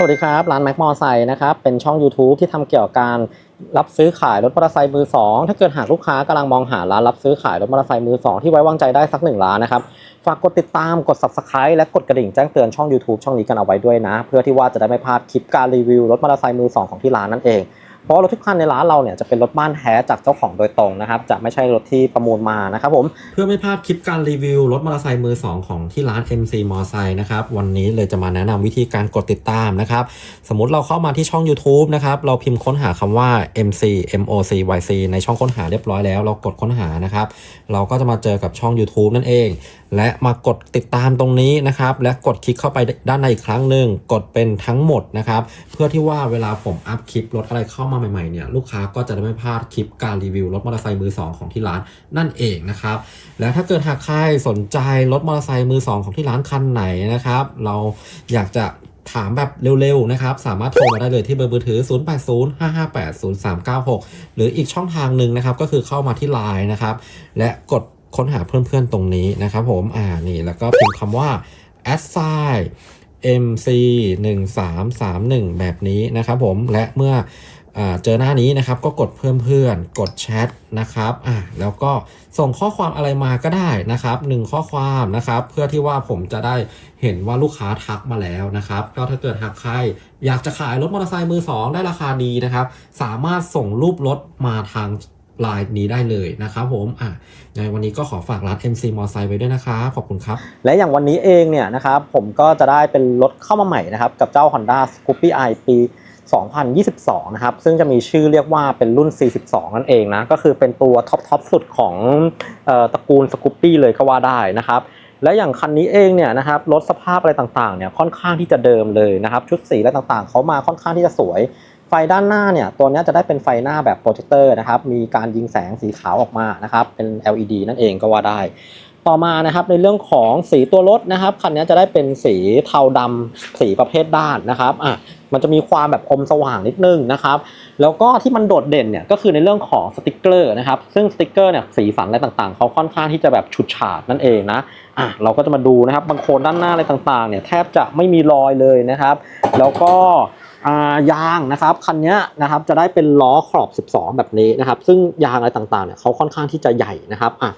สวัสดีครับ ร้านแม็กมอไซค์นะครับ เป็นช่อง YouTube ที่ทำเกี่ยวกับการรับซื้อขายรถมอเตอร์ไซค์มือสองถ้าเกิดหากลูกค้ากำลังมองหาร้านรับซื้อขายรถมอเตอร์ไซค์มือสองที่ไว้วางใจได้สักหนึ่งร้านนะครับ ฝากกดติดตามกด Subscribe และกดกระดิ่งแจ้งเตือนช่อง YouTube ช่องนี้กันเอาไว้ด้วยนะ เพื่อที่ว่าจะได้ไม่พลาดคลิปการรีวิวรถมอเตอร์ไซค์มือสองของที่ร้านนั่นเอง เพราะรถทุกคันในร้านเราเนี่ยจะเป็นรถบ้านแท้จากเจ้าของโดยตรงนะครับ จะไม่ใช่รถที่ประมูลมานะครับผม เพื่อไม่พลาดคลิปการรีวิวรถมอเตอร์ไซค์มือ 2 ของที่ร้าน MC มอไซค์นะครับ วันนี้เลยจะมาแนะนำวิธีการกดติดตามนะครับ สมมุติเราเข้ามาที่ช่อง YouTube นะครับ เราพิมพ์ค้นหาคำว่า MC MOC YC ในช่องค้นหาเรียบร้อยแล้ว เรากดค้นหานะครับ เราก็จะมาเจอกับช่อง YouTube นั่นเองและมากดติดตามตรงนี้นะครับ และกดคลิกเข้าไปด้านในอีกครั้งหนึ่งกดเป็นทั้งหมดนะครับ เพื่อที่ว่าเวลาผมอัพคลิปรถอะไรเข้ามาใหม่ๆเนี่ยลูกค้าก็จะได้ไม่พลาดคลิปการรีวิวรถมอเตอร์ไซค์มือสองของที่ร้านนั่นเองนะครับ แล้วถ้าเกิดหากใครสนใจรถมอเตอร์ไซค์มือสองของที่ร้านคันไหนนะครับ เราอยากจะถามแบบเร็วๆนะครับ สามารถโทรมาได้เลยที่เบอร์มือถือ 0805580396 หรืออีกช่องทางหนึ่งนะครับ ก็คือเข้ามาที่ Line นะครับ และกด ค้นหาเพื่อนๆตรงนี้นะครับผม อ่า นี่แล้วก็พิมพ์คำว่า a s s i MC 1 3 3 1แบบนี้นะครับผม และเมื่ออเจอหน้านี้นะครับก็กดเพิ่มเพื่อน กดแชทนะครับอ่าแล้วก็ส่งข้อความอะไรมาก็ได้นะครับหนึ่งข้อความนะครับ เพื่อที่ว่าผมจะได้เห็นว่าลูกค้าทักมาแล้วนะครับ ก็ถ้าเกิดหากใครอยากจะขายรถมอเตอร์ไซค์มือสองได้ราคาดีนะครับ สามารถส่งรูปรถมาทาง ไลน์นี้ได้เลยนะครับผมอะในวันนี้ก็ขอฝากร้าน MC มอไซค์ไว้ด้วยนะครับขอบคุณครับ และอย่างวันนี้เองเนี่ยนะครับผมก็จะได้เป็นรถเข้ามาใหม่นะครับ กับเจ้า Honda Scoopy i ปี 2022 นะครับ ซึ่งจะมีชื่อเรียกว่าเป็นรุ่น 42 นั่นเองนะ ก็คือเป็นตัวท็อปทอปสุดของเออตระกูล Scoopy เลยก็ว่าได้นะครับ และอย่างคันนี้เองเนี่ยนะครับรถสภาพอะไรต่างๆเนี่ยค่อนข้างที่จะเดิมเลยนะครับ ชุดสีอะไรต่างๆ เขามาค่อนข้างที่จะสวย ไฟด้านหน้าเนี่ยตัวนี้จะได้เป็นไฟหน้าแบบโปรเจคเตอร์นะครับมีการยิงแสงสีขาวออกมานะครับเป็น LED นั่นเองก็ว่าได้ ต่อมานะครับในเรื่องของสีตัวรถนะครับคันนี้จะได้เป็นสีเทาดำสีประเภทด้านนะครับอะมันจะมีความแบบอมสว่างนิดนึงนะครับแล้วก็ที่มันโดดเด่นเนี่ยก็คือในเรื่องของสติกเกอร์นะครับซึ่งสติกเกอร์เนี่ยสีสันอะไรต่างๆเขาค่อนข้างที่จะแบบฉุดฉาดนั่นเองนะอะเราก็จะมาดูนะครับบางโคนด้านหน้าอะไรต่างๆเนี่ยแทบจะไม่มีรอยเลยนะครับ แล้วก็ ยางนะครับคันนี้นะครับจะได้เป็นล้อขอบ 12 แบบนี้นะครับ ซึ่งยางอะไรต่างๆเนี่ยเขาค่อนข้างที่จะใหญ่นะครับอะ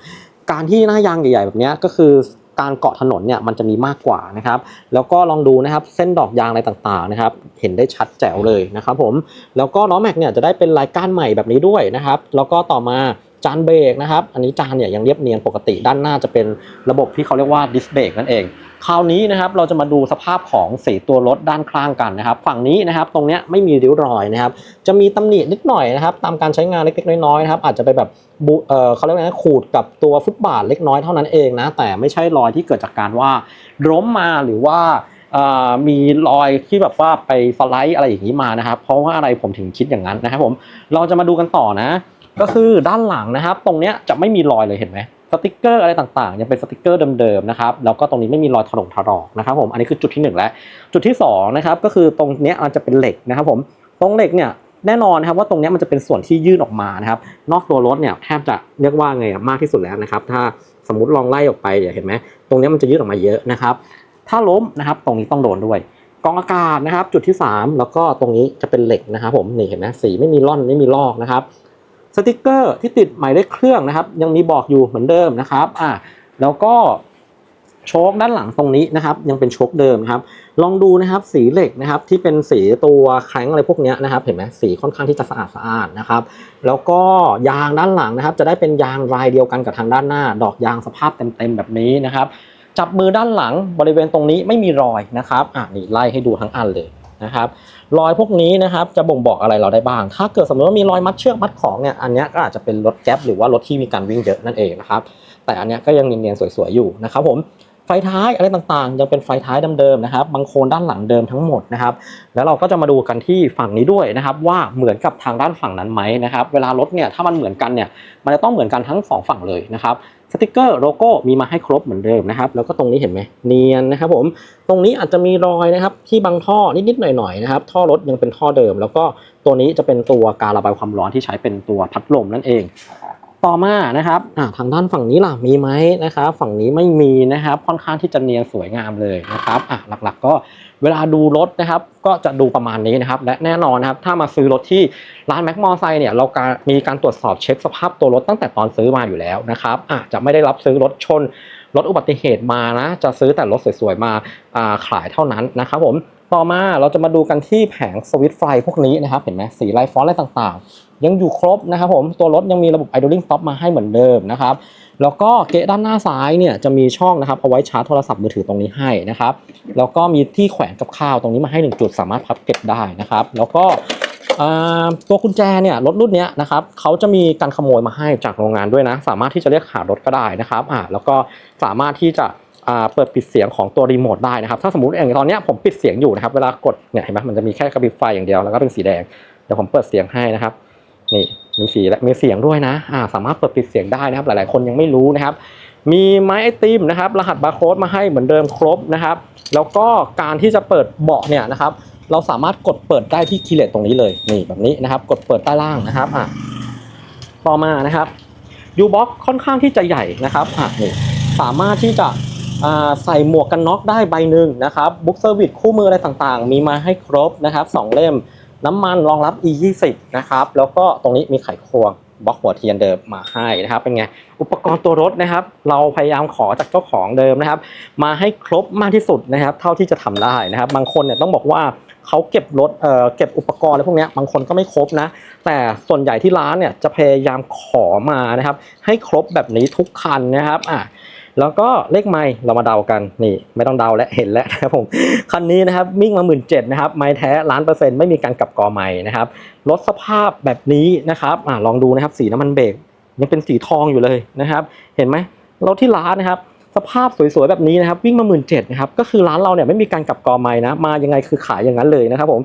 การที่หน้ายางใหญ่ๆแบบนี้ก็คือการเกาะถนนเนี่ยมันจะมีมากกว่านะครับ แล้วก็ลองดูนะครับเส้นดอกยางอะไรต่างๆนะครับ เห็นได้ชัดแจ๋วเลยนะครับผมแล้วก็ล้อแม็กเนี่ยจะได้เป็นลายก้านใหม่แบบนี้ด้วยนะครับ แล้วก็ต่อมา จานเบรกนะครับ อันนี้จานเนี่ยยังเรียบเนียนปกติด้านหน้าจะเป็นระบบที่เขาเรียกว่าดิสเบรกนั่นเอง คราวนี้นะครับเราจะมาดูสภาพของสีตัวรถด้านข้างกันนะครับ ฝั่งนี้นะครับตรงเนี้ยไม่มีริ้วรอยนะครับ จะมีตำหนินิดหน่อยนะครับ ตามการใช้งานเล็กๆน้อยๆนะครับอาจจะไปแบบเออเขาเรียกว่าขูดกับตัวฟุตบาทเล็กน้อยเท่านั้นเองนะแต่ไม่ใช่รอยที่เกิดจากการว่าล้มมาหรือว่ามีรอยที่แบบว่าไปสไลด์อะไรอย่างนี้มานะครับ เพราะว่าอะไรผมถึงคิดอย่างนั้นนะครับผมเราจะมาดูกันต่อนะ ก็คือด้านหลังนะครับ ตรงเนี้ยจะไม่มีรอยเลยเห็นไหมสติกเกอร์อะไรต่างๆยังเป็นสติกเกอร์เดิมๆนะครับแล้วก็ตรงนี้ไม่มีรอยถลอกถลอกนะครับผมอันนี้คือจุดที่หนึ่งแล้ว จุดที่สองนะครับก็คือตรงเนี้ยมันจะเป็นเหล็กนะครับผมตรงเหล็กเนี่ยแน่นอนนะครับว่าตรงนี้มันจะเป็นส่วนที่ยื่นออกมานะครับนอกตัวรถเนี่ยแทบจะเรียกว่าไงมากที่สุดแล้วนะครับถ้าสมมติลองไล่ออกไปเนี่ยเห็นไหมตรงนี้มันจะยื่นออกมาเยอะนะครับถ้าล้มนะครับตรงนี้ต้องโดนด้วยกองอากาศนะครับจุดที่ 3 แล้วก็ตรงนี้จะเป็นเหล็กนะครับผมนี่เห็นไหมสีไม่มีร่อนไม่มีลอกนะครับ สติกเกอร์ที่ติดหมายเลขเครื่องนะครับ ยังมีบอกอยู่เหมือนเดิมนะครับอ่าแล้วก็โชคด้านหลังตรงนี้นะครับ ยังเป็นโชคเดิมครับ ลองดูนะครับสีเหล็กนะครับ ที่เป็นสีตัวแข็งอะไรพวกนี้นะครับ เห็นไหมสีค่อนข้างที่จะสะอาดสะอาดนะครับ แล้วก็ยางด้านหลังนะครับ จะได้เป็นยางลายเดียวกันกับทางด้านหน้า ดอกยางสภาพเต็มๆแบบนี้นะครับ จับมือด้านหลังบริเวณตรงนี้ไม่มีรอยนะครับอะนี่ไล่ให้ดูทั้งอันเลย นะครับรอยพวกนี้นะครับจะบ่งบอกอะไรเราได้บ้าง ถ้าเกิดสมมติว่ามีรอยมัดเชือกมัดของเนี่ยอันนี้ก็อาจจะเป็นรถแก๊ปหรือว่ารถที่มีการวิ่งเยอะนั่นเองนะครับแต่อันนี้ก็ยังเนียนๆสวยๆอยู่นะครับผมไฟท้ายอะไรต่างๆ ยังเป็นไฟท้ายเดิมๆนะครับบางโคนด้านหลังเดิมทั้งหมดนะครับแล้วเราก็จะมาดูกันที่ฝั่งนี้ด้วยนะครับว่าเหมือนกับทางด้านฝั่งนั้นไหมนะครับเวลารถเนี่ยถ้ามันเหมือนกันเนี่ยมันจะต้องเหมือนกันทั้งสองฝั่งเลยนะครับ สติกเกอร์โลโก้มีมาให้ครบเหมือนเดิมนะครับ แล้วก็ตรงนี้เห็นไหมเนียนนะครับผมตรงนี้อาจจะมีรอยนะครับที่บางท่อนิดๆหน่อยๆนะครับท่อรถยังเป็นท่อเดิม แล้วก็ตัวนี้จะเป็นตัวการระบายความร้อนที่ใช้เป็นตัวพัดลมนั่นเอง ต่อมานะครับทางด้านฝั่งนี้ล่ะมีไหมนะครับฝั่งนี้ไม่มีนะครับค่อนข้างที่จะเนียนสวยงามเลยนะครับหลักๆก็ เวลาดูรถนะครับก็จะดูประมาณนี้นะครับและแน่นอนนะครับถ้ามาซื้อรถที่ร้านแม็กมอไซเนี่ยเราการมีการตรวจสอบเช็คสภาพตัวรถตั้งแต่ตอนซื้อมาอยู่แล้วนะครับอาจจะไม่ได้รับซื้อรถชนรถอุบัติเหตุมานะจะซื้อแต่รถสวยๆมาขายเท่านั้นนะครับผม ต่อมาเราจะมาดูกันที่แผงสวิตช์ไฟพวกนี้นะครับ เห็นไหมสีลายฟอนต์อะไรต่างๆ ยังอยู่ครบนะครับผมตัวรถยังมีระบบ idling stop มาให้เหมือนเดิมนะครับ แล้วก็เกะด้านหน้าซ้ายเนี่ยจะมีช่องนะครับเอาไว้ชาร์จโทรศัพท์มือถือตรงนี้ให้นะครับ แล้วก็มีที่แขวนกับข้าวตรงนี้มาให้ 1 จุดสามารถพับเก็บได้นะครับ แล้วก็ตัวกุญแจเนี่ยรถรุ่นนี้นะครับเขาจะมีการขโมยมาให้จากโรงงานด้วยนะ สามารถที่จะเรียกหารถก็ได้นะครับอ่าแล้วก็สามารถที่จะ เปิดปิดเสียงของตัวรีโมทได้นะครับถ้าสมมติอย่างตอนนี้ผมปิดเสียงอยู่นะครับเวลากดเนี่ยเห็นไหมมันจะมีแค่กระพริบไฟอย่างเดียวแล้วก็เป็นสีแดงเดี๋ยวผมเปิดเสียงให้นะครับนี่มีสีและมีเสียงด้วยนะอ่าสามารถเปิดปิดเสียงได้นะครับ หลายๆ คนยังไม่รู้นะครับ มีไม้ไอติมนะครับ รหัสบาร์โค้ดมาให้เหมือนเดิมครบนะครับ แล้วก็การที่จะเปิดเบาะเนี่ยนะครับ เราสามารถกดเปิดได้ที่คีย์เลตตรงนี้เลยนี่แบบนี้นะครับ กดเปิดใต้ล่างนะครับอะต่อมานะครับยูบ็อกค่อนข้างที่จะใหญ่นะครับอะนี่สามารถที่จะ ใส่หมวกกันน็อกได้ใบหนึ่งนะครับบุ๊กเซอร์วิสคู่มืออะไรต่างๆ มีมาให้ครบนะครับสองเล่มน้ำมันรองรับ E20 นะครับแล้วก็ตรงนี้มีไขควงบล็อกหัวเทียนเดิมมาให้นะครับเป็นไงอุปกรณ์ตัวรถนะครับ เราพยายามขอจากเจ้าของเดิมนะครับ มาให้ครบมากที่สุดนะครับ เท่าที่จะทำได้นะครับ บางคนเนี่ยต้องบอกว่าเขาเก็บรถเอ่อเก็บอุปกรณ์อะไรพวกนี้บางคนก็ไม่ครบนะ แต่ส่วนใหญ่ที่ร้านเนี่ยจะพยายามขอมานะครับ ให้ครบแบบนี้ทุกคันนะครับอะ แล้วก็เลขไมล์เรามาเดากันนี่ ไม่ต้องเดาและเห็นแล้วนะครับผมคันนี้นะครับวิ่งมาหมื่นเจ็ดนะครับไม้แท้ล้านเปอร์เซ็นต์ไม่มีการกลับกอไม้นะครับรถสภาพแบบนี้นะครับอ่าลองดูนะครับสีน้ำมันเบรกยังเป็นสีทองอยู่เลยนะครับ เห็นไหมรถที่ร้านนะครับสภาพสวยๆแบบนี้นะครับวิ่งมาหมื่นเจ็ดนะครับก็คือร้านเราเนี่ยไม่มีการกลับกอไม้นะมายังไงคือขายอย่างนั้นเลยนะครับผม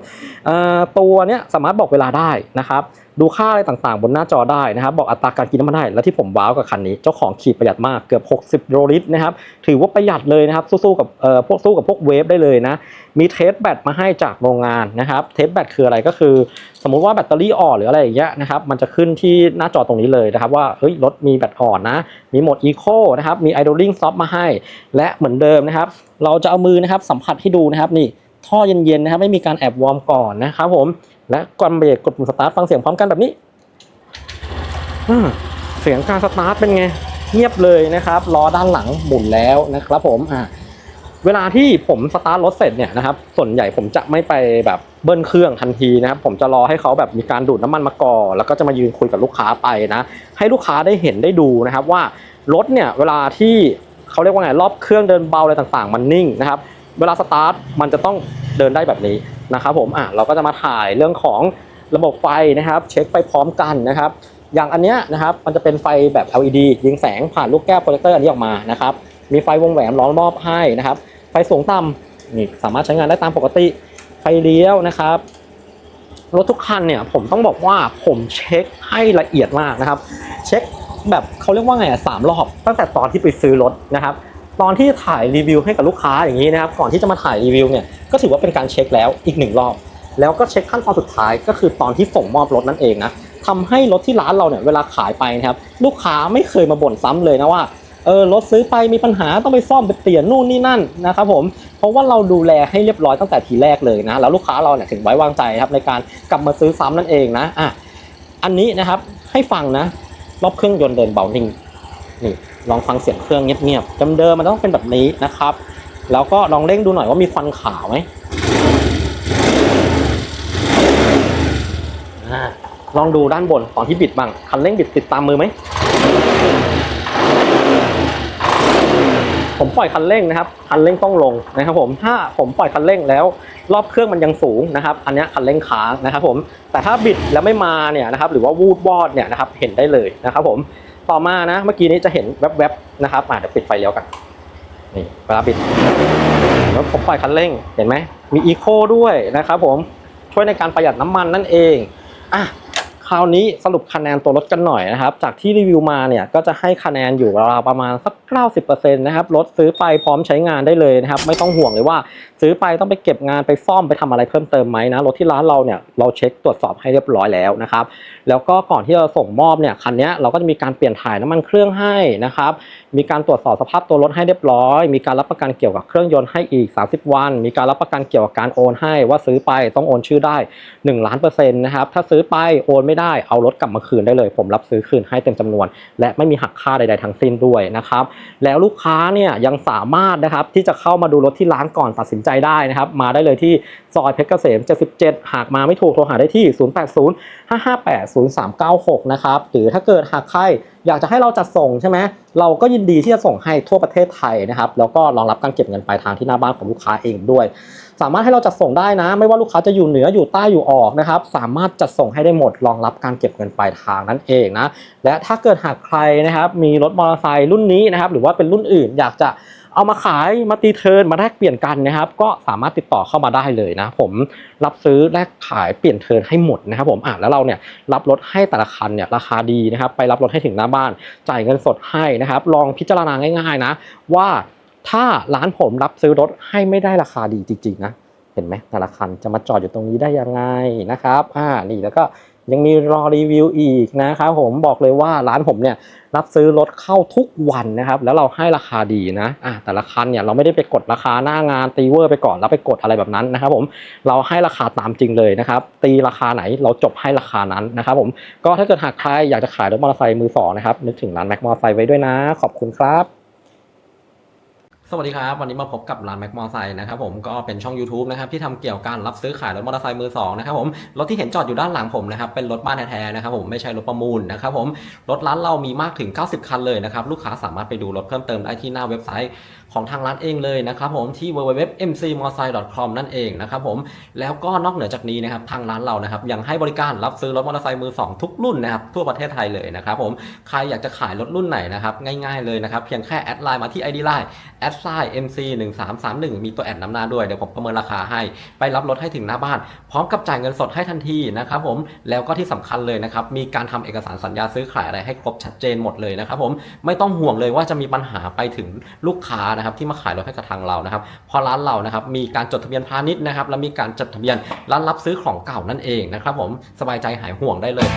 ตัวเนี้ยสามารถบอกเวลาได้นะครับ ดูค่าอะไรต่างๆ บนหน้าจอได้นะครับ บอกอัตราการกินน้ำมันได้ และที่ผมว้าวกับคันนี้เจ้าของขี่ประหยัดมากเกือบ 60 โลลิตรนะครับ ถือว่าประหยัดเลยนะครับ สู้ๆกับเอ่อพวกสู้กับพวกเวฟได้เลยนะ มีเทสแบตมาให้จากโรงงานนะครับ เทสแบตคืออะไรก็คือ สมมุติว่าแบตเตอรี่อ่อนหรืออะไรอย่างเงี้ยนะครับ มันจะขึ้นที่หน้าจอตรงนี้เลยนะครับ ว่าเฮ้ยรถมีแบตอ่อนนะ มีโหมด Eco นะครับ มี idling stop มาให้ และเหมือนเดิมนะครับ เราจะเอามือนะครับสัมผัสให้ดูนะครับนี่ ท่อเย็นๆนะครับไม่มีการแอบวอร์มก่อนนะครับผมและก่อนเบรกกดปุ่มสตาร์ทฟังเสียงพร้อมกันแบบนี้เสียงการสตาร์ทเป็นไงเงียบเลยนะครับล้อด้านหลังหมุนแล้วนะครับผมอ่าเวลาที่ผมสตาร์ทรถเสร็จเนี่ยนะครับส่วนใหญ่ผมจะไม่ไปแบบเบิ้ลเครื่องทันทีนะครับผมจะรอให้เขาแบบมีการดูดน้ำมันมาก่อนแล้วก็จะมายืนคุยกับลูกค้าไปนะ ให้ลูกค้าได้เห็นได้ดูนะครับว่ารถเนี่ยเวลาที่เขาเรียกว่าไงรอบเครื่องเดินเบาอะไรต่างๆ มันนิ่งนะครับ เวลาสตาร์ทมันจะต้องเดินได้แบบนี้นะครับผมอะเราก็จะมาถ่ายเรื่องของระบบไฟนะครับ เช็คไปพร้อมกันนะครับ อย่างอันเนี้ยนะครับมันจะเป็นไฟแบบ LED ยิงแสงผ่านลูกแก้วโปรเจคเตอร์อันนี้ออกมานะครับมีไฟวงแหวนล้อมรอบให้นะครับ ไฟสูงต่ำนี่สามารถใช้งานได้ตามปกติ ไฟเลี้ยวนะครับรถทุกคันเนี่ยผมต้องบอกว่าผมเช็คให้ละเอียดมากนะครับ เช็คแบบเขาเรียกว่าไงอะสามรอบตั้งแต่ตอนที่ไปซื้อรถนะครับ ตอนที่ถ่ายรีวิวให้กับลูกค้าอย่างนี้นะครับก่อนที่จะมาถ่ายรีวิวเนี่ยก็ถือว่าเป็นการเช็คแล้วอีกหนึ่งรอบ แล้วก็เช็คขั้นตอนสุดท้ายก็คือตอนที่ส่งมอบรถนั่นเองนะทำให้รถที่ร้านเราเนี่ยเวลาขายไปนะครับลูกค้าไม่เคยมาบ่นซ้ำเลยนะว่าเออรถซื้อไปมีปัญหาต้องไปซ่อมไปเปลี่ยนนู่นนี่นั่นนะครับผมเพราะว่าเราดูแลให้เรียบร้อยตั้งแต่ทีแรกเลยนะแล้วลูกค้าเราเนี่ยถึงไว้วางใจครับในการกลับมาซื้อซ้ำนั่นเองนะอะอันนี้นะครับให้ฟังนะรอบเครื่องยนต์เดินเบานิ่งนี่ ลองฟังเสียงเครื่องเงียบๆเดิมๆมันต้องเป็นแบบนี้นะครับ แล้วก็ลองเร่งดูหน่อยว่ามีควันขาวไหมอลองดูด้านบนตอนที่บิดบ้างคันเร่งบิดติดตามมือไหมผมปล่อยคันเร่งนะครับ คันเร่งต้องลงนะครับผมถ้าผมปล่อยคันเร่งแล้ว รอบเครื่องมันยังสูงนะครับ อันนี้คันเร่งค้างนะครับผมแต่ถ้าบิดแล้วไม่มาเนี่ยนะครับหรือว่าวูดวอดเนี่ยนะครับเห็นได้เลยนะครับผม ต่อมานะ เมื่อกี้นี้จะเห็นแวบๆนะครับอ่าเดี๋ยวปิดไฟเลี้ยวกัน นี่เวลาปิดแล้วผมปล่อยคันเร่งเห็นไหมมีอีโคด้วยนะครับผมช่วยในการประหยัดน้ำมันนั่นเองอะ คราวนี้สรุปคะแนนตัวรถกันหน่อยนะครับ จากที่รีวิวมาเนี่ยก็จะให้คะแนนอยู่ราวประมาณสัก 90%นะครับรถซื้อไปพร้อมใช้งานได้เลยนะครับ ไม่ต้องห่วงเลยว่า ซื้อไปต้องไปเก็บงานไปซ่อมไปทำอะไรเพิ่มเติมไหมนะรถที่ร้านเราเนี่ยเราเช็คตรวจสอบให้เรียบร้อยแล้วนะครับแล้วก็ก่อนที่เราส่งมอบเนี่ยคันนี้เราก็จะมีการเปลี่ยนถ่ายน้ำมันเครื่องให้นะครับมีการตรวจสอบสภาพตัวรถให้เรียบร้อย มีการรับประกันเกี่ยวกับเครื่องยนต์ให้อีก 30 วัน มีการรับประกันเกี่ยวกับการโอนให้ว่าซื้อไปต้องโอนชื่อได้1ล้านเปอร์เซ็นต์นะครับถ้าซื้อไปโอนไม่ได้เอารถกลับมาคืนได้เลย ผมรับซื้อคืนให้เต็มจำนวน และไม่มีหักค่าใดๆทั้งสิ้นด้วยนะครับแล้วลูกค้าเนี่ยยังสามารถนะครับที่จะเข้ามาดูรถที่ร้านก่อนตัดสินใจได้นะครับมาได้เลยที่ซอยเพชรเกษม 77 หากมาไม่ถูกโทรหาได้ที่ 0805580396 นะครับหรือถ้าเกิดหากใคร อยากจะให้เราจัดส่งใช่ไหมเราก็ยินดีที่จะส่งให้ทั่วประเทศไทยนะครับ แล้วก็รองรับการเก็บเงินปลายทางที่หน้าบ้านของลูกค้าเองด้วย สามารถให้เราจัดส่งได้นะ ไม่ว่าลูกค้าจะอยู่เหนืออยู่ใต้อยู่ออกนะครับ สามารถจัดส่งให้ได้หมดรองรับการเก็บเงินปลายทางนั่นเองนะ และถ้าเกิดหากใครนะครับมีรถมอเตอร์ไซค์รุ่นนี้นะครับ หรือว่าเป็นรุ่นอื่นอยากจะ เอามาขายมาตีเทินมาแลกเปลี่ยนกันนะครับ ก็สามารถติดต่อเข้ามาได้เลยนะ ผมรับซื้อแลกขายเปลี่ยนเทินให้หมดนะครับ ผมอะแล้วเราเนี่ยรับรถให้แต่ละคันเนี่ยราคาดีนะครับ ไปรับรถให้ถึงหน้าบ้าน จ่ายเงินสดให้นะครับ ลองพิจารณาง่ายๆนะ ว่าถ้าร้านผมรับซื้อรถให้ไม่ได้ราคาดีจริงๆนะเห็นไหมแต่ละคันจะมาจอดอยู่ตรงนี้ได้ยังไงนะครับอ่านี่แล้วก็ ยังมีรอรีวิวอีกนะครับผมบอกเลยว่าร้านผมเนี่ยรับซื้อรถเข้าทุกวันนะครับ แล้วเราให้ราคาดีนะอ่าแต่ละคันเนี่ยเราไม่ได้ไปกดราคาหน้างานตีเวอร์ไปก่อนแล้วไปกดอะไรแบบนั้นนะครับ ผมเราให้ราคาตามจริงเลยนะครับ ตีราคาไหนเราจบให้ราคานั้นนะครับผมก็ถ้าเกิดหากใครอยากจะขายรถมอเตอร์ไซค์มือสองนะครับนึกถึงร้านแม็กมอเตอร์ไซค์ไว้ด้วยนะ ขอบคุณครับ สวัสดีครับ วันนี้มาพบกับร้านแม็กมอไซค์นะครับผมก็เป็นช่อง YouTube นะครับที่ทำเกี่ยวกับการรับซื้อขายรถมอเตอร์ไซค์มือสองนะครับผมรถที่เห็นจอดอยู่ด้านหลังผมนะครับเป็นรถบ้านแท้ๆนะครับผมไม่ใช่รถประมูลนะครับผมรถร้านเรามีมากถึง 90 คันเลยนะครับลูกค้าสามารถไปดูรถเพิ่มเติมได้ที่หน้าเว็บไซต์ของทางร้านเองเลยนะครับผมที่ www.mcmotorcycle.com นั่นเองนะครับผมแล้วก็นอกเหนือจากนี้นะครับทางร้านเรานะครับยังให้บริการรับซื้อรถมอเตอร์ไซค์มือสองทุกรุ่นนะครับทั่วประเทศไทยเลยนะครับผมใครอยากจะขายรถรุ่นไหนนะครับง่าย ๆเลยนะครับเพียงแค่แอดไลน์มาที่ ID Line แอดไซน์ MC 1 3 3 1 มีตัวแอดนำหน้าด้วย เดี๋ยวผมประเมินราคาให้ ไปรับรถให้ถึงหน้าบ้าน พร้อมกับจ่ายเงินสดให้ทันทีนะครับผม แล้วก็ที่สำคัญเลยนะครับ มีการทำเอกสารสัญญาซื้อขายอะไรให้ครบชัดเจนหมดเลยนะครับผม ไม่ต้องห่วงเลยว่าจะมีปัญหาไปถึงลูกค้านะครับที่มาขายรถให้กับทางเรานะครับ เพราะร้านเรานะครับมีการจดทะเบียนพาณิชย์นะครับ และมีการจดทะเบียนร้านรับซื้อของเก่านั่นเองนะครับผม สบายใจหายห่วงได้เลย